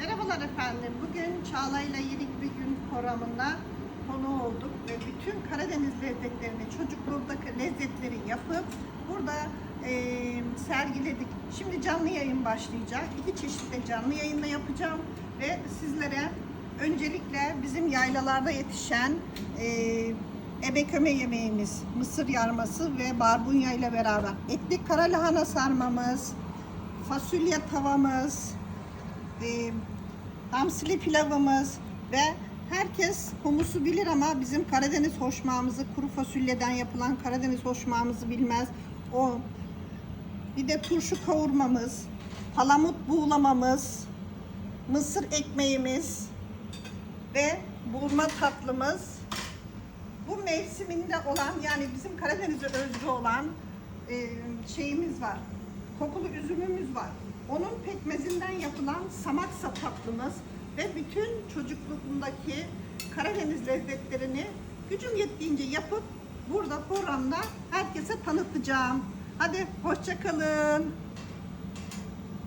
Merhabalar efendim. Bugün Çağla'yla Yenik Bir Gün programına konu olduk ve bütün Karadeniz lezzetlerini, çocukluğumuzdaki lezzetleri yapıp burada eee, sergiledik. Şimdi canlı yayın başlayacak. İki çeşitli canlı yayınla yapacağım ve sizlere öncelikle bizim yaylalarda yetişen eee ebeköme yemeğimiz, mısır yarması ve barbunya ile beraber etli kara lahana sarmamız, fasulye tavamız, e, hamsili pilavımız ve herkes humusu bilir ama bizim Karadeniz hoşmağımızı kuru fasulyeden yapılan Karadeniz hoşmağımızı bilmez. O bir de turşu kavurmamız, palamut buğulamamız, mısır ekmeğimiz ve burma tatlımız. Bu mevsiminde olan yani bizim Karadeniz'e özgü olan e, şeyimiz var. Kokulu üzümümüz var. Onun pekmezinden yapılan samaksa tatlımız ve bütün çocukluğumdaki Karadeniz lezzetlerini gücüm yettiğince yapıp burada programda herkese tanıtacağım. Hadi hoşça kalın.